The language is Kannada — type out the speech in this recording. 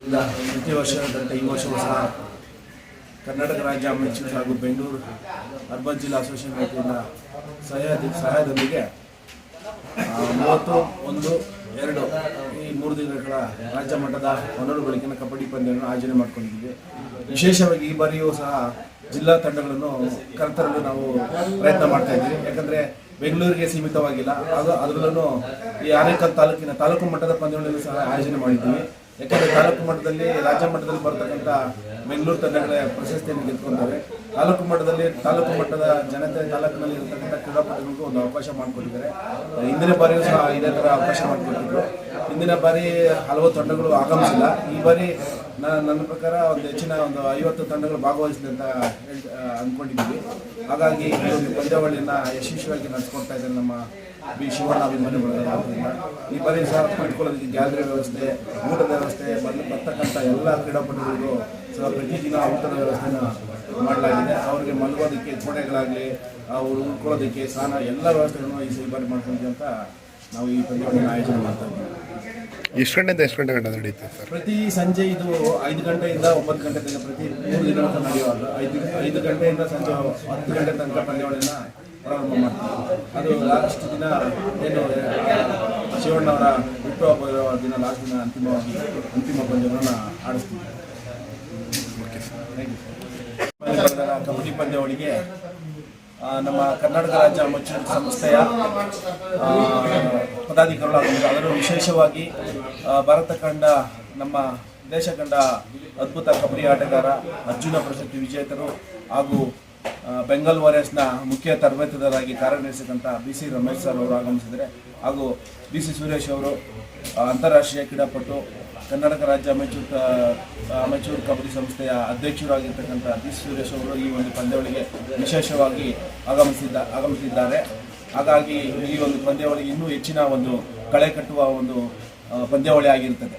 ಪ್ರತಿ ವರ್ಷದಂತೆ ಈ ವರ್ಷವೂ ಸಹ ಕರ್ನಾಟಕ ರಾಜ್ಯ ಮೆಚೂರ್ ಹಾಗೂ ಬೆಂಗಳೂರು ಅರ್ಬನ್ ಜಿಲ್ಲಾ ಅಸೋಸಿಯೇಷನ್ ವತಿಯಿಂದ ಸಹಾಯದ ಸಹಾಯದೊಂದಿಗೆ ಮೂವತ್ತು ಒಂದು ಎರಡು ಈ ಮೂರು ದಿನಗಳ ರಾಜ್ಯ ಮಟ್ಟದ ಹೊನರು ಬೆಳಕಿನ ಕಬಡ್ಡಿ ಪಂದ್ಯವನ್ನು ಆಯೋಜನೆ ಮಾಡಿಕೊಂಡಿದ್ದೀವಿ. ವಿಶೇಷವಾಗಿ ಈ ಬಾರಿಯೂ ಸಹ ಜಿಲ್ಲಾ ತಂಡಗಳನ್ನು ಕರೆತರಲು ನಾವು ಪ್ರಯತ್ನ ಮಾಡ್ತಾ ಇದ್ದೀವಿ. ಯಾಕಂದರೆ ಬೆಂಗಳೂರಿಗೆ ಸೀಮಿತವಾಗಿಲ್ಲ. ಅದು ಅದರಲ್ಲೂ ಈ ಆನೇಕಲ್ ತಾಲೂಕಿನ ತಾಲೂಕು ಮಟ್ಟದ ಪಂದ್ಯಗಳನ್ನು ಸಹ ಆಯೋಜನೆ ಮಾಡಿದ್ದೀವಿ. ಯಾಕಂದ್ರೆ ತಾಲೂಕು ಮಟ್ಟದಲ್ಲಿ, ರಾಜ್ಯ ಮಟ್ಟದಲ್ಲಿ ಬರ್ತಕ್ಕಂಥ ಬೆಂಗಳೂರು ತಂಡಗಳ ಪ್ರಶಸ್ತಿಯನ್ನು ಗೆದ್ಕೊಂಡವೆ ತಾಲೂಕು ಮಟ್ಟದಲ್ಲಿ, ತಾಲೂಕು ಮಟ್ಟದ ಜನತೆ ತಾಲೂಕಿನಲ್ಲಿ ಇರತಕ್ಕಂಥ ಕ್ರೀಡಾಪಟುಗಳಿಗೂ ಒಂದು ಅವಕಾಶ ಮಾಡಿಕೊಟ್ಟಿದ್ದಾರೆ. ಹಿಂದಿನ ಬಾರಿಯೂ ಸಹ ಇದೇ ಥರ ಅವಕಾಶ ಮಾಡಿಕೊಟ್ಟಿದ್ರು. ಹಿಂದಿನ ಬಾರಿ ಹಲವು ತಂಡಗಳು ಆಗಮಿಸಿಲ್ಲ. ಈ ಬಾರಿ ನನ್ನ ಪ್ರಕಾರ ಒಂದು ಹೆಚ್ಚಿನ ಒಂದು ಐವತ್ತು ತಂಡಗಳು ಭಾಗವಹಿಸಿದೆ ಅಂತ ಅಂದ್ಕೊಂಡಿದ್ದೀವಿ ಹಾಗಾಗಿ ಈ ಒಂದು ಪಂದ್ಯಾವಳಿಯನ್ನು ಯಶಸ್ವಿಯಾಗಿ ನಡೆಸ್ಕೊಡ್ತಾ ಇದ್ದಾರೆ ನಮ್ಮ ಬಿ ಶಿವಣ್ಣ ವತಿಯಿಂದ. ಈ ಬಾರಿ ಸಹ ಇಟ್ಕೊಳ್ಳೋದಕ್ಕೆ ಗ್ಯಾಲರಿ ವ್ಯವಸ್ಥೆ, ಊಟದ ವ್ಯವಸ್ಥೆ, ಬಂದು ಬರ್ತಕ್ಕಂಥ ಎಲ್ಲ ಕ್ರೀಡಾಪಟುಗಳಿಗೂ ಸಹ ಪ್ರತಿದಿನ ಊಟದ ವ್ಯವಸ್ಥೆನ ಮಾಡಲಾಗಿದೆ ಅವರಿಗೆ ಮಲಗೋದಕ್ಕೆ ಕೋಣೆಗಳಾಗಲಿ ಅವರು ಉಳ್ಕೊಳ್ಳೋದಕ್ಕೆ, ಸ್ನಾನ ಎಲ್ಲ ವ್ಯವಸ್ಥೆಗಳನ್ನು ಈ ಬಾರಿ ಮಾಡ್ಕೊಂಡಿದ್ದೀವಿ ಅಂತ ನಾವು ಈ ಪಂದ್ಯಾವಳಿಯನ್ನು ಆಯೋಜನೆ ಮಾಡ್ತಾ ಇದ್ದೀವಿ ಎಷ್ಟು ಗಂಟೆಯಿಂದ ಎಷ್ಟು ಗಂಟೆ ಗಂಟೆ ನಡೆಯುತ್ತೆ ಸರ್? ಪ್ರತಿ ಸಂಜೆ ಇದು ಐದು ಗಂಟೆಯಿಂದ ಒಂಬತ್ತು ಗಂಟೆ ತನಕ ಪ್ರತಿ ಮೂರು ದಿನ ನಡೆಯುವಾಗ ಐದು ಐದು ಗಂಟೆಯಿಂದ ಸಂಜೆ ಹತ್ತು ಗಂಟೆ ತನಕ ಪಂದ್ಯಾವಳಿನ ಪ್ರಾರಂಭ ಮಾಡ್ತೀವಿ. ಅದು ಲಾಸ್ಟ್ ದಿನ ಏನು ಶಿವಣ್ಣವರ ಹುಟ್ಟುಹಬ್ಬ ದಿನ ಲಾಸ್ಟ್ ದಿನ ಅಂತಿಮವಾಗಿ ಅಂತಿಮ ಪಂದ್ಯವನ್ನು ಆಡಿಸ್ತೀವಿ. ಕಬಡ್ಡಿ ಪಂದ್ಯಾವಳಿಗೆ ನಮ್ಮ ಕರ್ನಾಟಕ ರಾಜ್ಯ ಅಮಚೂರ್ ಸಂಸ್ಥೆಯ ಆ, ಪದಾಧಿಕಾರಿಗಳು ಅದರಲ್ಲೂ ವಿಶೇಷವಾಗಿ ಭಾರತ ಕಂಡ ನಮ್ಮ ದೇಶ ಕಂಡ ಅದ್ಭುತ ಕಬಡ್ಡಿ ಆಟಗಾರ ಅರ್ಜುನ ಪ್ರಶಸ್ತಿ ವಿಜೇತರು ಹಾಗೂ ಬೆಂಗಲ್ ವಾರಿಯರ್ಸ್ನ ಮುಖ್ಯ ತರಬೇತುದಾರರಾಗಿ ಕಾರ್ಯನಿರ್ವಹಿಸಿದಂಥ ಬಿ ಸಿ ರಮೇಶ್ ಸರ್ ಅವರು ಆಗಮಿಸಿದರೆ ಹಾಗೂ ಬಿ ಸಿ ಸುರೇಶ್ ಅವರು ಅಂತಾರಾಷ್ಟ್ರೀಯ ಕ್ರೀಡಾಪಟು, ಕರ್ನಾಟಕ ರಾಜ್ಯ ಅಮೆಚೂರ್ ಅಮೆಚೂರ್ ಕಬಡ್ಡಿ ಸಂಸ್ಥೆಯ ಅಧ್ಯಕ್ಷರಾಗಿರ್ತಕ್ಕಂಥ ಬಿ ಸಿ ಸುರೇಶ್ ಅವರು ಈ ಒಂದು ಪಂದ್ಯಾವಳಿಗೆ ವಿಶೇಷವಾಗಿ ಆಗಮಿಸಿದ್ದ, ಆಗಮಿಸಿದ್ದಾರೆ. ಹಾಗಾಗಿ ಈ ಒಂದು ಪಂದ್ಯಾವಳಿಗೆ ಇನ್ನೂ ಹೆಚ್ಚಿನ ಒಂದು ಕಳೆ ಕಟ್ಟುವ ಒಂದು ಪಂದ್ಯಾವಳಿ ಆಗಿರುತ್ತದೆ